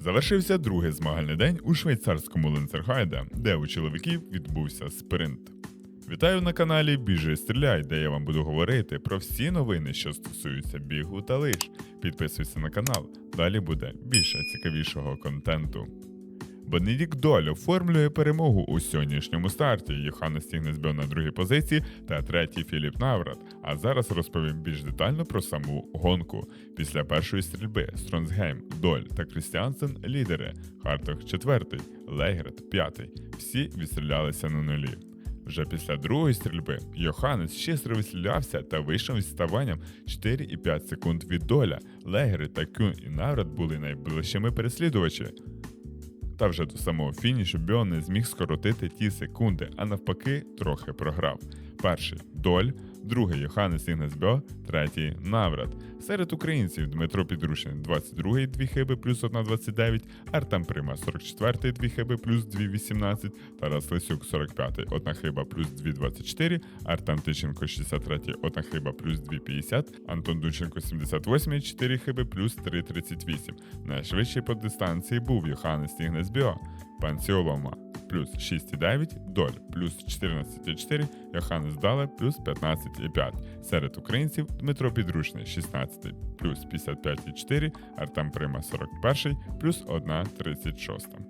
Завершився другий змагальний день у швейцарському Ленцергайде, де у чоловіків відбувся спринт. Вітаю на каналі Біжи Стріляй, де я вам буду говорити про всі новини, що стосуються бігу та лиш. Підписуйся на канал, далі буде більше цікавішого контенту. Бенедікт Доль оформлює перемогу у сьогоднішньому старті. Йоханнес Тігнесбьо на другій позиції та третій Філіп Наврат. А зараз розповім більш детально про саму гонку. Після першої стрільби Стронсгейм, Доль та Крістіансен лідери, Харток четвертий, Лейгрет п'ятий. Всі відстрілялися на нулі. Вже після другої стрільби Йоханнес щастро вистрілявся та вийшов із ставанням 4,5 секунд від доля. Легери та Кюн і Наврат були найближчими переслідувачі. Та вже до самого фінішу Біон не зміг скоротити ті секунди, а навпаки, трохи програв. Перший доль, другий Йоханнес Ігнесбьо, третій Наврат. Серед українців Дмитро Підрушин 22 дві хиби плюс 1,29, Артем Прима 44 дві хиби плюс 2,18, Тарас Лисюк 45 одна хиба плюс 2,24, Артем Тищенко 63 одна хиба плюс 2,50, Антон Дунченко 78 4 хиби плюс 3,38. Найшвидший по дистанції був Йоханнес Ігнесбьо, Панціолома плюс 6,9, Доль плюс 14,4, Йоханнес Дале плюс 15,5. Серед українців Дмитро Підручний 16 плюс 55,4, Артем Прима 41 плюс 1,36.